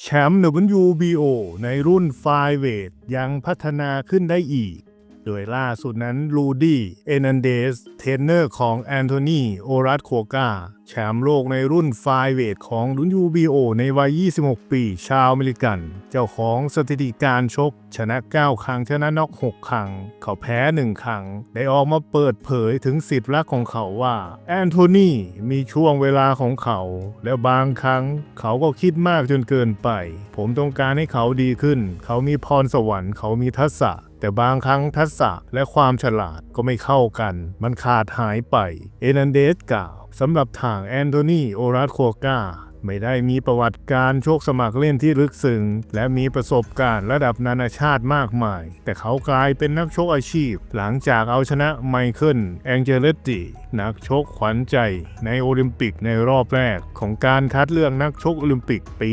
แชมป์ WBO ในรุ่นไฟเวทยังพัฒนาขึ้นได้อีก โดยล่าสุดนั้นลูดี้ เอนันเดส เทรนเนอร์ของแอนโทนี โอรัสโคกาแชมป์โลกในรุ่นไฟเวทของรุ่น UBO ในวัย 26 ปี ชาวอเมริกัน เจ้าของสถิติการชก ชนะ 9 ครั้ง ชนะน็อก 6 ครั้ง เขาแพ้ 1 ครั้ง ได้ออกมาเปิดเผยถึงสิทธิ์รักของเขาว่า แอนโทนีมีช่วงเวลาของเขา แล้วบางครั้งเขาก็คิดมากจนเกินไป ผมต้องการให้เขาดีขึ้น เขามีพรสวรรค์ เขามีทักษะแต่บางครั้งทักษะและความฉลาดก็ไม่เข้ากัน มันขาดหายไป เอนันเดสกล่าว สำหรับทางแอนโทนีโอรัสโคกาไม่ได้มีประวัติการโชคสมัครเล่นที่ลึกซึ้งและมีประสบการณ์ระดับนานาชาติมากมาย แต่เขากลายเป็นนักชกอาชีพ หลังจากเอาชนะไมเคิลแองเจเลตติ นักชกขวัญใจในโอลิมปิกในรอบแรก ของการคัดเลือกนักชกโอลิมปิกปี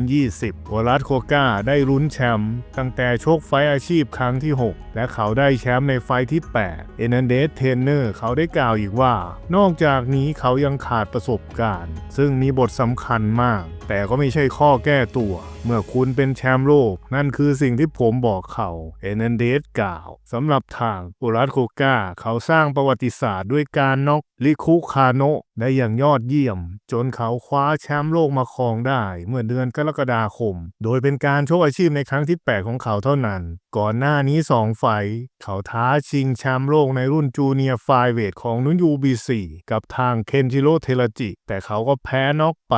2020วอลัสโคก้าได้ลุ้นแชมป์ตั้งแต่ชกไฟอาชีพครั้งที่ 6 และเขาได้แชมป์ในไฟที่ 8 เอนันเดสเทนเนอร์เขาได้กล่าวอีกว่า นอกจากนี้เขายังขาดประสบการณ์ ซึ่งมีบทสำคัญมากแต่ก็ไม่ใช่ข้อแก้ตัว เมื่อคุณเป็นแชมป์โลก นั่นคือสิ่งที่ผมบอกเขาเอนันเดสกล่าวสำหรับทางอุรัสโคกาเขาสร้างประวัติศาสตร์ด้วยการน็อกลิคุคาโนะได้อย่างยอดเยี่ยม จนเขาคว้าแชมป์โลกมาครองได้เมื่อเดือนกรกฎาคม โดยเป็นการโชคอาชีพในครั้งที่ 8 ของเขาเท่านั้น ก่อนหน้านี้ 2 ไฟท์เขาท้าชิงแชมป์โลกในรุ่นจูเนียร์ไฟเวทของนุ่นยูบีซีกับทางเคนจิโร่เทราจิ แต่เขาก็แพ้น็อกไป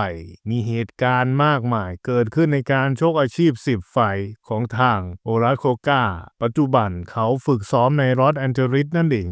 มีเหตุการณ์มากมาย เกิดขึ้นในการโชคอาชีพ 10 ไฟของทางโอรัสโคกาปัจจุบันเขาฝึกซ้อมในรอสแอนเจริสนั่นเอง